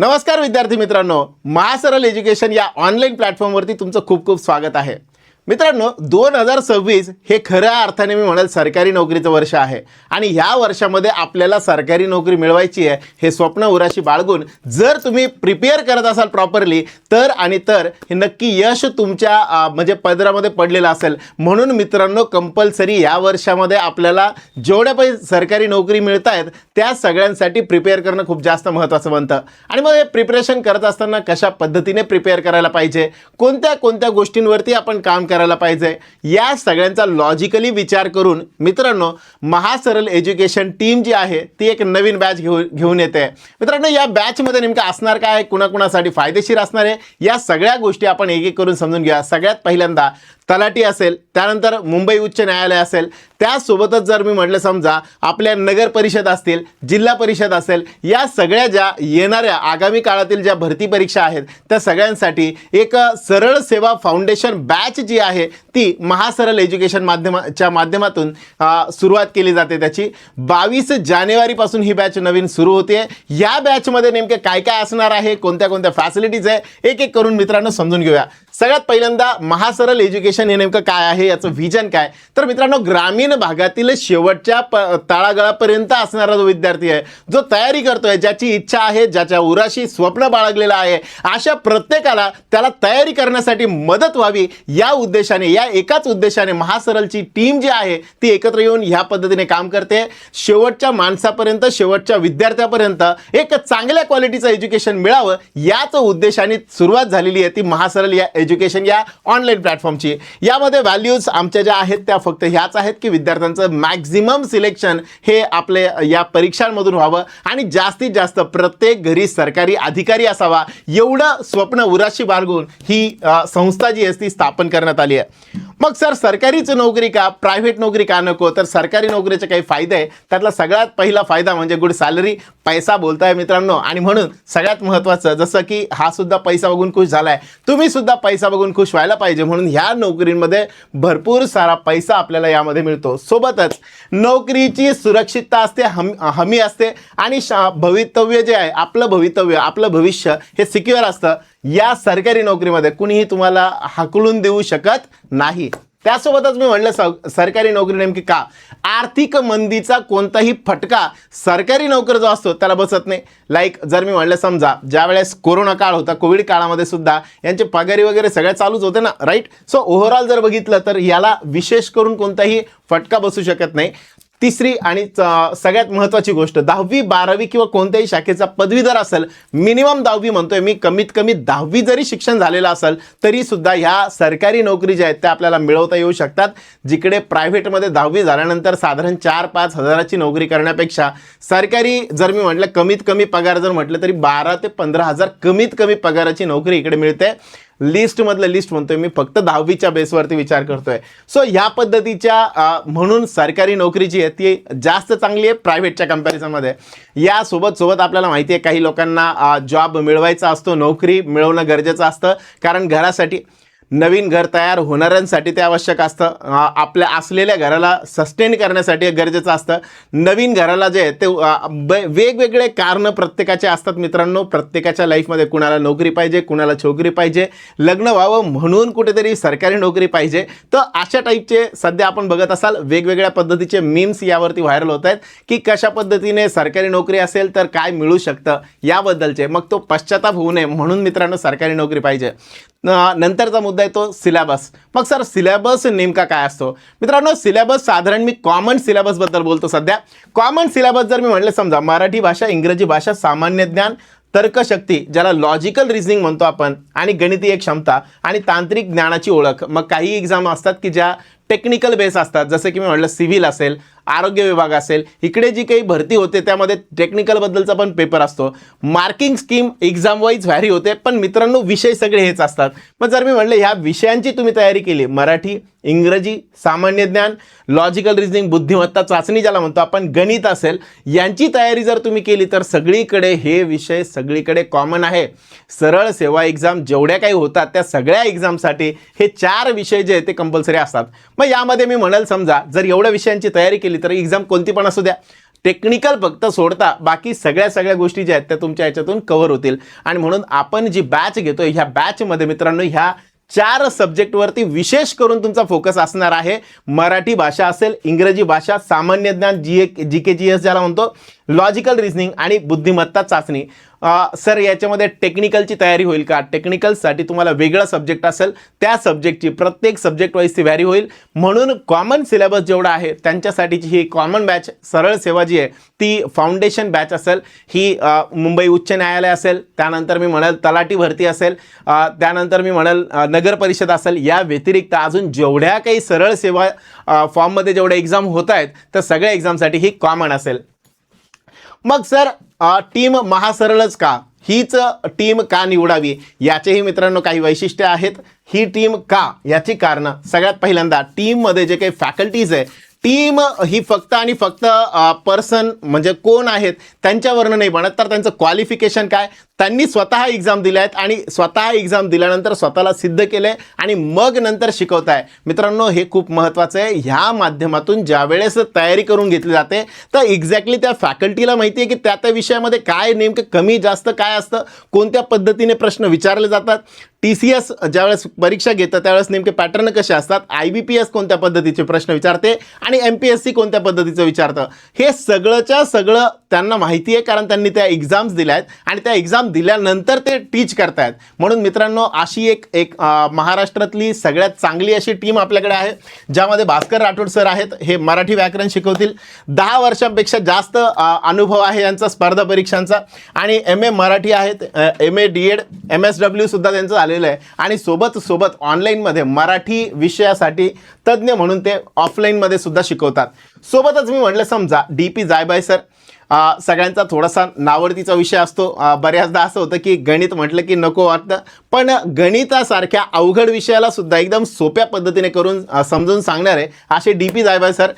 नमस्कार विद्यार्थी मित्रांनो महासरल एज्युकेशन या ऑनलाईन प्लॅटफॉर्मवरती तुमचं खूप खूप स्वागत आहे. मित्रांनो दोन हजार सव्वीस हे खऱ्या अर्थाने मी म्हणाल सरकारी नोकरीचं वर्ष आहे. आणि ह्या वर्षामध्ये आपल्याला सरकारी नोकरी मिळवायची आहे हे स्वप्न उराशी बाळगून जर तुम्ही प्रिपेअर करत असाल प्रॉपरली तर आणि तर हे नक्की यश तुमच्या म्हणजे पदरामध्ये पडलेलं असेल. म्हणून मित्रांनो कंपल्सरी या वर्षामध्ये आपल्याला जेवढ्या पण सरकारी नोकरी मिळत आहेत त्या सगळ्यांसाठी प्रिपेअर करणं खूप जास्त महत्त्वाचं बनतं. आणि मग हे प्रिपरेशन करत असताना कशा पद्धतीने प्रिपेअर करायला पाहिजे? कोणत्या कोणत्या गोष्टींवरती आपण काम करायला पाहिजे. या सगळ्यांचा लॉजिकली विचार करून मित्रांनो महासरल एज्युकेशन टीम जी आहे ती एक नवीन बॅच घेऊ घेऊन येते. मित्रांनो या बॅचमध्ये नेमकं असणार काय? कुणाकुणासाठी फायदेशीर असणार आहे? या सगळ्या गोष्टी आपण एक एक करून समजून घ्या सगळ्यात पहिल्यांदा तलाठी असेल त्यानंतर मुंबई उच्च न्यायालय असेल त्यासोबतच जर मी म्हटलं समजा आपल्या नगर परिषद असतील जिल्हा परिषद असेल या सगळ्या ज्या येणाऱ्या आगामी काळातील ज्या भरती परीक्षा आहेत त्या सगळ्यांसाठी एक सरळ सेवा फाउंडेशन बॅच जी आहे ती महासरल एज्युकेशन माध्यमाच्या माध्यमातून सुरुवात केली जाते त्याची. बावीस जानेवारीपासून ही बॅच नवीन सुरू होते. या बॅचमध्ये नेमके काय काय असणार आहे कोणत्या कोणत्या फॅसिलिटीज आहे एक एक करून मित्रांनो समजून घेऊया. सगळ्यात पहिल्यांदा महासरल एज्युकेशन हे नेमकं काय आहे याचं व्हिजन काय? तर मित्रांनो ग्रामीण भागातील शेवटच्या प तळागाळापर्यंत असणारा जो विद्यार्थी आहे जो तयारी करतोय ज्याची इच्छा आहे ज्याच्या उराशी स्वप्न बाळगलेलं आहे अशा प्रत्येकाला त्याला तयारी करण्यासाठी मदत व्हावी या उद्देशाने या एकाच उद्देशाने महासरलची टीम जी आहे ती एकत्र येऊन ह्या पद्धतीने काम करते. शेवटच्या माणसापर्यंत शेवटच्या विद्यार्थ्यापर्यंत एक चांगल्या क्वालिटीचं एज्युकेशन मिळावं याच उद्देशाने सुरुवात झालेली आहे ती महासरल या एज्युकेशन या ऑनलाईन प्लॅटफॉर्मची यामध्ये व्हॅल्यूज आमच्या ज्या आहेत त्या फक्त ह्याच आहेत की विद्यार्थ्यांचं मॅक्झिमम सिलेक्शन हे आपले या परीक्षांमधून व्हावं आणि जास्तीत जास्त प्रत्येक घरी सरकारी अधिकारी असावा. एवढं स्वप्न उराशी बाळगून ही संस्था जी आहे ती स्थापन करण्यात आली आहे. मग सर सरकारीच नोकरी का? प्रायव्हेट नोकरी का नको? तर सरकारी नोकरीचे काही फायदे आहे त्यातला सगळ्यात पहिला फायदा म्हणजे गुड सॅलरी पैसा बोलताय मित्रांनो. आणि म्हणून सगळ्यात महत्त्वाचं जसं की हा सुद्धा पैसा बघून खुश झालाय. तुम्ही सुद्धा पैसा बघून खुश व्हायला पाहिजे. म्हणून ह्या नोकरींमध्ये भरपूर सारा पैसा आपल्याला यामध्ये मिळतो. सोबतच नोकरीची सुरक्षितता असते हम हमी असते. आणि शा भवितव्य जे आहे आपलं भवितव्य आपलं भविष्य हे सिक्युअर असतं. या सरकारी नोकरीमध्ये कुणीही तुम्हाला हाकलून देऊ शकत नाही. त्यासोबतच मी म्हणलं स सरकारी नोकरी नेमकी का? आर्थिक मंदीचा कोणताही फटका सरकारी नोकर जो असतो त्याला बसत नाही. लाईक जर मी म्हणलं समजा ज्या वेळेस कोरोना काळ होता कोविड काळामध्ये सुद्धा यांचे पगारी वगैरे सगळे चालूच होते ना राईट सो ओव्हरऑल जर बघितलं तर याला विशेष करून कोणताही फटका बसू शकत नाही. तिसरी आणि च- सगळ्यात महत्त्वाची गोष्ट दहावी बारावी किंवा कोणत्याही शाखेचा पदवीधर असेल मिनिमम दहावी म्हणतोय मी कमीत कमी दहावी जरी शिक्षण झालेलं असेल तरी सुद्धा ह्या सरकारी नोकरी ज्या आहेत त्या आपल्याला मिळवता येऊ शकतात. जिकडे प्रायव्हेटमध्ये दहावी झाल्यानंतर साधारण चार पाच हजाराची नोकरी करण्यापेक्षा सरकारी जर मी म्हटलं कमीत कमी पगार जर म्हटलं तरी बारा ते पंधरा हजार कमीत कमी पगाराची नोकरी इकडे मिळते. लिस्टमधलं लिस्ट म्हणतोय मी फक्त दहावीच्या बेसवरती विचार करतोय. सो ह्या पद्धतीच्या म्हणून सरकारी नोकरी जी आहे ती जास्त चांगली आहे प्रायव्हेटच्या कम्पॅरिझनमध्ये यासोबत सोबत आपल्याला माहिती आहे काही लोकांना जॉब मिळवायचा असतो नोकरी मिळवणं गरजेचं असतं. कारण घरासाठी नवीन घर तयार होणाऱ्यांसाठी ते आवश्यक असतं. आपल्या असलेल्या घराला सस्टेन करण्यासाठी गरजेचं असतं. नवीन घराला जे आहे ते वेगवेगळे कारणं प्रत्येकाचे असतात मित्रांनो. प्रत्येकाच्या लाईफमध्ये कुणाला नोकरी पाहिजे कुणाला छोकरी पाहिजे. लग्न व्हावं म्हणून कुठेतरी सरकारी नोकरी पाहिजे. तर अशा टाईपचे सध्या आपण बघत असाल वेगवेगळ्या पद्धतीचे मीम्स यावरती व्हायरल होत आहेत की कशा पद्धतीने सरकारी नोकरी असेल तर काय मिळू शकतं याबद्दलचे. मग तो पश्चाताप होऊ नये म्हणून मित्रांनो सरकारी नोकरी पाहिजे. नंतरचा मुद्दा आहे तो मग सर सिलॅबस नेमका काय असतो? मित्रांनो सिलॅबस साधारण मी कॉमन सिलॅबसबद्दल बोलतो सध्या. कॉमन सिलॅबस जर मी म्हटलं समजा मराठी भाषा इंग्रजी भाषा सामान्य ज्ञान तर्कशक्ती ज्याला लॉजिकल रिझनिंग म्हणतो आपण आणि गणितीय क्षमता आणि तांत्रिक ज्ञानाची ओळख. मग काही एक्झाम असतात की ज्या टेक्निकल बेस असतात. जसं की मी म्हटलं सिव्हिल असेल आरोग्य विभाग असेल इकडे जी काही भरती होते त्यामध्ये टेक्निकलबद्दलचा पण पेपर असतो. Marking scheme exam wise vary होते पण मित्रांनो विषय सगळे हेच असतात. मग जर मी म्हटलं ह्या विषयांची तुम्ही तयारी केली मराठी इंग्रजी सामान्य ज्ञान लॉजिकल रिझनिंग बुद्धिमत्ता चाचणी ज्याला म्हणतो आपण गणित असेल यांची तयारी जर तुम्ही केली तर सगळीकडे हे विषय सगळीकडे कॉमन आहे. सरळ सेवा एक्झाम जेवढ्या काही होतात त्या सगळ्या एक्झामसाठी हे चार विषय जे आहेत ते कंपल्सरी असतात. मग यामध्ये मी म्हणाल समजा जर एवढ्या विषयांची तयारी केली तर एक्झाम कोणती पण असू द्या. टेक्निकल फक्त सोडता बाकी सगळ्या सगळ्या गोष्टी ज्या आहेत त्या तुमच्या याच्यातून कव्हर होतील. आणि म्हणून आपण जी बॅच घेतोय ह्या बॅचमध्ये मित्रांनो ह्या चार सब्जेक्टवरती विशेष करून तुमचा फोकस असणार आहे. मराठी भाषा असेल इंग्रजी भाषा सामान्य ज्ञान जी ए जी के जी एस ज्याला म्हणतो लॉजिकल रिझनिंग आणि बुद्धिमत्ता चाचणी. सर याच्यामध्ये टेक्निकलची तयारी होईल का? टेक्निकलसाठी तुम्हाला वेगळा सब्जेक्ट असेल. त्या सब्जेक्टची प्रत्येक सब्जेक्ट वाईज ती व्हॅरी होईल. म्हणून कॉमन सिलेबस जेवढा आहे त्यांच्यासाठीची ही कॉमन बॅच सरळ सेवा जी आहे ती फाउंडेशन बॅच असेल. ही मुंबई उच्च न्यायालय असेल. त्यानंतर मी म्हणाल तलाठी भरती असेल. त्यानंतर मी म्हणेल नगर परिषद असेल. या व्यतिरिक्त अजून जेवढ्या काही सरळ सेवा फॉर्ममध्ये जेवढ्या एक्झाम होत आहेत तर सगळ्या एक्झामसाठी ही कॉमन असेल. मग सर टीम महासरळच का? हीच टीम का निवडावी? याचेही मित्रांनो काही वैशिष्ट्य आहेत. ही टीम का? याची कारणं. सगळ्यात पहिल्यांदा टीममध्ये जे काही फॅकल्टीज आहे टीम ही फक्त आणि फक्त पर्सन म्हणजे कोण आहेत त्यांच्यावरनं नाही बनत. तर त्यांचं क्वालिफिकेशन काय? त्यांनी स्वतः एक्झाम दिल्या आहेत आणि स्वतः एक्झाम दिल्यानंतर स्वतःला सिद्ध केलं आहे आणि मग नंतर शिकवताय. मित्रांनो हे खूप महत्त्वाचं आहे. ह्या माध्यमातून ज्यावेळेस तयारी करून घेतली जाते तर एक्झॅक्टली त्या फॅकल्टीला माहिती आहे की त्या त्या विषयामध्ये काय नेमकं कमी जास्त काय असतं कोणत्या पद्धतीने प्रश्न विचारले जातात. टी सी एस ज्यावेळेस परीक्षा घेतं त्यावेळेस नेमके पॅटर्न कसे असतात आय बी पी एस कोणत्या पद्धतीचे प्रश्न विचारते आणि एम पी एस सी कोणत्या पद्धतीचं विचारतं. हे सगळंच्या सगळं त्यांना माहिती आहे कारण त्यांनी त्या एक्झाम्स दिल्या आहेत आणि त्या एक्झाम दिल्यानंतर ते टीच करतायत. म्हणून मित्रांनो अशी एक एक महाराष्ट्रातली सगळ्यात चांगली अशी टीम आपल्याकडे आहे ज्यामध्ये भास्कर राठोड सर आहेत. हे मराठी व्याकरण शिकवतील. दहा वर्षांपेक्षा जास्त अनुभव आहे यांचा स्पर्धा परीक्षांचा. आणि एम ए मराठी आहेत. M A D Ed M S W सुद्धा त्यांचं झालेलं आहे. आणि सोबत सोबत ऑनलाईनमध्ये मराठी विषयासाठी तज्ज्ञ म्हणून ते ऑफलाईनमध्ये सुद्धा शिकवतात. सोबतच मी म्हटलं समजा डी पी जायबाय सर सगळ्यांचा थोडासा नावडतीचा विषय असतो. बऱ्याचदा असं होतं की गणित म्हटलं की नको वाटतं. पण गणितासारख्या अवघड विषयाला सुद्धा एकदम सोप्या पद्धतीने करून समजून समजून सांगणारे असे डी पी जायबाय सर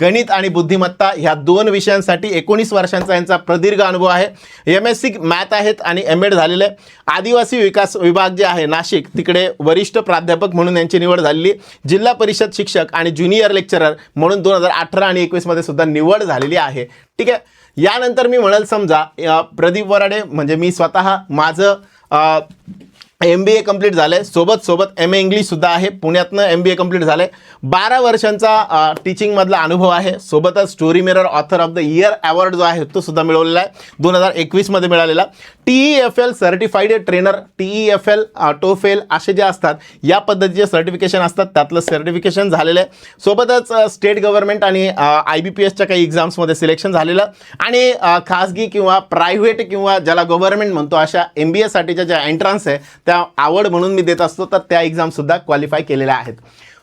गणित आणि बुद्धिमत्ता ह्या दोन विषयांसाठी एकोणीस वर्षांचा यांचा प्रदीर्घ अनुभव आहे. एम एस सी मॅथ आहेत आणि एम एड झालेलं आहे. आदिवासी विकास विभाग जे आहे नाशिक तिकडे वरिष्ठ प्राध्यापक म्हणून यांची निवड झालेली जिल्हा परिषद शिक्षक आणि ज्युनियर लेक्चरर म्हणून दोन हजार अठरा आणि एकवीसमध्ये सुद्धा निवड झालेली आहे. ठीक आहे? यानंतर मी म्हणाल समजा प्रदीप वराडे म्हणजे मी स्वतः माझं एम बी ए कंप्लीट झालं आहे सोबत सोबत एम ए इंग्लिशसुद्धा आहे. पुण्यातनं एम बी ए कंप्लीट झालं आहे बारा वर्षांचा टीचिंगमधला अनुभव आहे. सोबतच story mirror author of the year award जो आहे तो सुद्धा मिळवलेला आहे. दोन हजार एकवीसमध्ये मिळालेला. T F L certified trainer T F L TOEFL असे जे असतात या पद्धतीचे सर्टिफिकेशन असतात. त्यातलं सर्टिफिकेशन झालेलं आहे. सोबतच स्टेट गव्हर्नमेंट आणि आय बी पी एसच्या काही एक्झाम्समध्ये सिलेक्शन झालेलं. आणि खासगी किंवा प्रायव्हेट किंवा ज्याला गव्हर्नमेंट म्हणतो अशा एम बी एसाठीच्या ज्या एंट्रन्स आहे त्या आवड म्हणून मी देत असतो तर त्या एक्झामसुद्धा क्वालिफाय केलेल्या आहेत.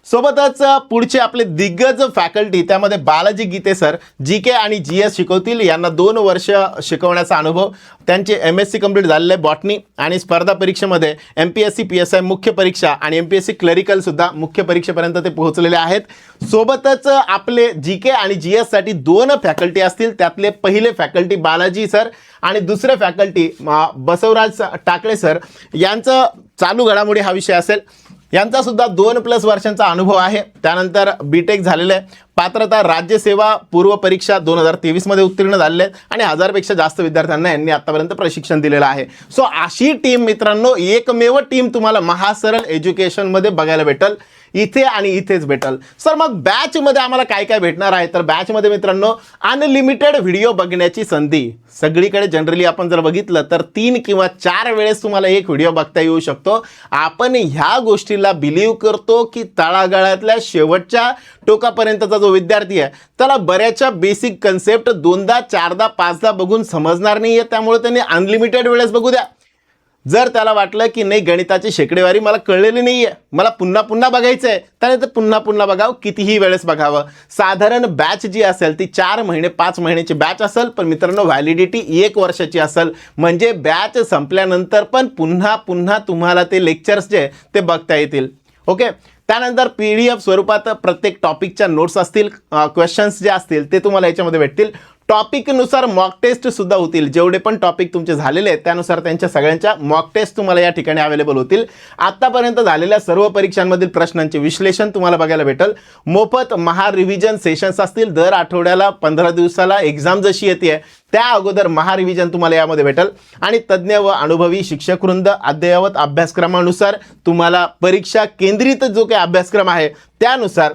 सोबतच पुढचे आपले दिग्गज फॅकल्टी त्यामध्ये बालाजी गीते सर जी के आणि जी एस शिकवतील. यांना दोन वर्ष शिकवण्याचा अनुभव. त्यांचे एम एस सी कंप्लीट झालेले आहे बॉटनी आणि स्पर्धा परीक्षेमध्ये M P S C P S I मुख्य परीक्षा आणि एम पी एस सी क्लरिकलसुद्धा मुख्य परीक्षेपर्यंत ते पोहोचलेले आहेत. सोबतच आपले जी के आणि जी एससाठी दोन फॅकल्टी असतील. त्यातले पहिले फॅकल्टी बालाजी सर आणि दुसरे फॅकल्टी बसवराज टाकळे सर. यांचं चालू घडामोडी हा विषय असेल. यांचा सुद्धा दोन प्लस वर्षांचा अनुभव आहे. त्यानंतर बी टेक झालेलं आहे. पात्रता राज्यसेवा पूर्व परीक्षा दोन हजार तेवीसमध्ये उत्तीर्ण झालेले आहेत आणि हजारपेक्षा जास्त विद्यार्थ्यांना यांनी आतापर्यंत प्रशिक्षण दिलेलं आहे. सो अशी टीम मित्रांनो एकमेव टीम तुम्हाला महासरळ एज्युकेशनमध्ये बघायला भेटल. इथे आणि इथेच भेटल. सर मग बॅचमध्ये आम्हाला काय काय भेटणार आहे? तर बॅचमध्ये मित्रांनो अनलिमिटेड व्हिडिओ बघण्याची संधी. सगळीकडे जनरली आपण जर बघितलं तर तीन किंवा चार वेळेस तुम्हाला एक व्हिडिओ बघता येऊ शकतो. आपण ह्या गोष्टीला बिलीव्ह करतो की तळागाळातल्या शेवटच्या टोकापर्यंतचा जो विद्यार्थी आहे त्याला बऱ्याचशा बेसिक कन्सेप्ट दोनदा चारदा पाचदा बघून समजणार नाही आहे त्यामुळे त्यांनी अनलिमिटेड वेळेस बघू द्या. जर त्याला वाटलं की नाही गणिताची शेकडेवारी मला कळलेली नाही आहे मला पुन्हा पुन्हा बघायचं आहे त्याने ते पुन्हा पुन्हा बघावं कितीही वेळेस बघावं. साधारण बॅच जी असेल ती चार महिने पाच महिन्याची बॅच असेल पण मित्रांनो व्हॅलिडिटी एक वर्षाची असेल. म्हणजे बॅच संपल्यानंतर पण पुन्हा पुन्हा तुम्हाला ते लेक्चर्स जे ते बघता येतील. ओके त्यानंतर पी डी एफ स्वरूपात प्रत्येक टॉपिकच्या नोट्स असतील क्वेश्चन्स जे असतील ते तुम्हाला याच्यामध्ये भेटतील. टॉपिकनुसार मॉक टेस्ट सुद्धा होतील. जेवढे पण टॉपिक तुमचे झालेले आहेत त्यानुसार त्यांच्या सगळ्यांच्या मॉक टेस्ट तुम्हाला या ठिकाणी अवेलेबल होतील. आतापर्यंत झालेल्या सर्व परीक्षांमधील प्रश्नांचे विश्लेषण तुम्हाला बघायला भेटेल. मोफत महा रिव्हिजन सेशन्स असतील. दर आठवड्याला पंधरा दिवसाला एक्झाम जशी येते त्या अगोदर महा रिव्हिजन तुम्हाला यामध्ये भेटेल. आणि तज्ज्ञ व अनुभवी शिक्षकवृंद अद्ययावत अभ्यासक्रमानुसार तुम्हाला परीक्षा केंद्रित जो काही अभ्यासक्रम आहे त्यानुसार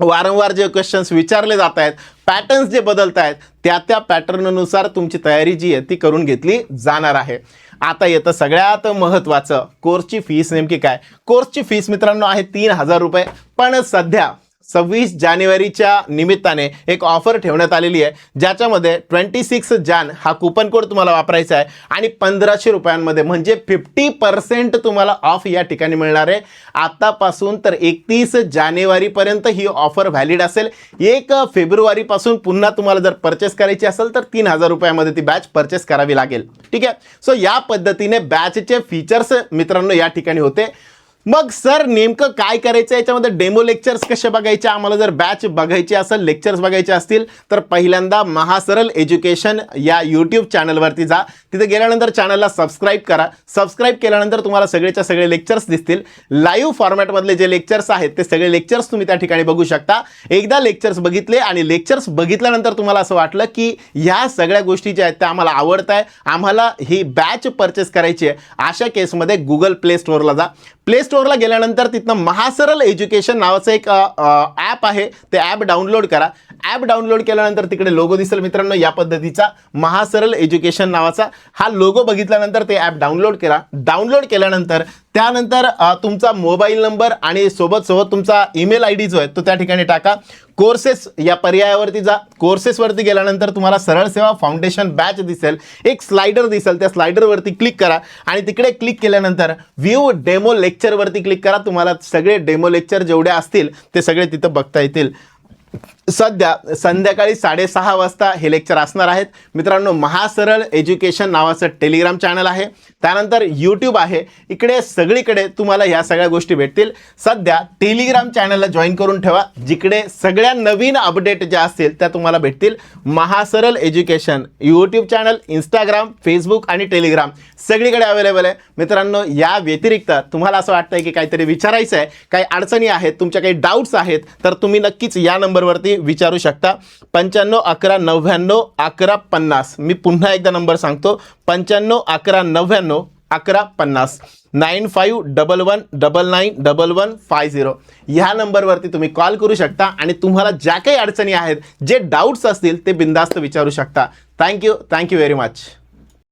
वारंवार जे क्वेश्चन्स विचारले जात आहेत पॅटर्न्स जे बदलत आहेत त्या त्या पॅटर्ननुसार तुमची तयारी जी आहे ती करून घेतली जाणार आहे. आता येतं सगळ्यात महत्त्वाचं कोर्सची फीस नेमकी काय? कोर्सची फीस मित्रांनो आहे तीन हजार रुपये. पण सध्या सव्वीस जानेवारीच्या निमित्ताने एक ऑफर ठेवण्यात आलेली आहे. ज्याच्यामध्ये ट्वेंटी सिक्स जान हा कुपन कोड तुम्हाला वापरायचा आहे. आणि पंधराशे रुपयांमध्ये म्हणजे फिफ्टी पर्सेंट तुम्हाला ऑफ या ठिकाणी मिळणार आहे. आतापासून तर एकतीस जानेवारीपर्यंत ही ऑफर व्हॅलिड असेल. एक फेब्रुवारीपासून पुन्हा तुम्हाला जर परचेस करायची असेल तर तीन हजार रुपयामध्ये ती बॅच परचेस करावी लागेल. ठीक आहे? सो या पद्धतीने बॅचचे फीचर्स मित्रांनो या ठिकाणी होते. मग सर नेमकं काय करायचं? याच्यामध्ये डेमो लेक्चर्स कसे बघायचे? आम्हाला जर बॅच बघायची असेल लेक्चर्स बघायचे असतील तर पहिल्यांदा महासरल एज्युकेशन या यूट्यूब चॅनलवरती जा. तिथे गेल्यानंतर चॅनलला सबस्क्राईब करा. सबस्क्राईब केल्यानंतर तुम्हाला सगळेच्या सगळे लेक्चर्स दिसतील. लाईव्ह फॉर्मॅटमधले जे लेक्चर्स आहेत ते सगळे लेक्चर्स तुम्ही त्या ठिकाणी बघू शकता. एकदा लेक्चर्स बघितले आणि लेक्चर्स बघितल्यानंतर तुम्हाला असं वाटलं की ह्या सगळ्या गोष्टी ज्या आहेत त्या आम्हाला आवडत आहे आम्हाला ही बॅच परचेस करायची आहे. अशा केसमध्ये गुगल प्ले स्टोअरला जा. प्ले स्टोअरला गेल्यानंतर तिथनं महासरल एज्युकेशन नावाचं एक ॲप आहे. ते ॲप डाउनलोड करा. ॲप डाउनलोड केल्यानंतर तिकडे लोगो दिसेल मित्रांनो या पद्धतीचा महासरल एज्युकेशन नावाचा हा लोगो बघितल्यानंतर ते ॲप डाउनलोड करा. डाउनलोड केल्यानंतर त्यानंतर तुमचा मोबाईल नंबर आणि सोबत सोबत तुमचा ईमेल आय डी जो आहे तो त्या ठिकाणी टाका. कोर्सेस या पर्यायावरती जा. कोर्सेसवरती गेल्यानंतर तुम्हाला सरळ सेवा फाउंडेशन बॅच दिसेल. एक स्लायडर दिसेल. त्या स्लायडरवरती क्लिक करा. आणि तिकडे क्लिक केल्यानंतर व्ह्यू डेमो लेक्चरवरती क्लिक करा. तुम्हाला सगळे डेमो लेक्चर जेवढे असतील ते सगळे तिथं बघता येतील. सध्या संध्याकाळी साडेसहा वाजता हे लेक्चर असणार आहेत. मित्रांनो महासरळ एज्युकेशन नावाचं टेलिग्राम चॅनल आहे. त्यानंतर यूट्यूब आहे. इकडे सगळीकडे तुम्हाला ह्या सगळ्या गोष्टी भेटतील. सध्या टेलिग्राम चॅनलला जॉईन करून ठेवा. जिकडे सगळ्या नवीन अपडेट ज्या असतील त्या तुम्हाला भेटतील. Mahasaral education YouTube channel Instagram Facebook आणि टेलिग्राम सगळीकडे अवेलेबल आहे. मित्रांनो या व्यतिरिक्त तुम्हाला असं वाटतंय की काहीतरी विचारायचं आहे काही अडचणी आहेत तुमच्या काही डाऊट्स आहेत तर तुम्ही नक्कीच या नंबरवरती विचारू शकता. पंच्याण्णव अकरा नव्याण्णव अकरा पन्नास. मी पुन्हा एकदा नंबर सांगतो. पंच्याण्णव अकरा नव्याण्णव अकरा पन्नास. Nine five double one double nine double one five zero. ह्या नंबरवरती तुम्ही कॉल करू शकता आणि तुम्हाला ज्या काही अडचणी आहेत जे डाऊट्स असतील ते बिंदास्त विचारू शकता. Thank you thank you very much.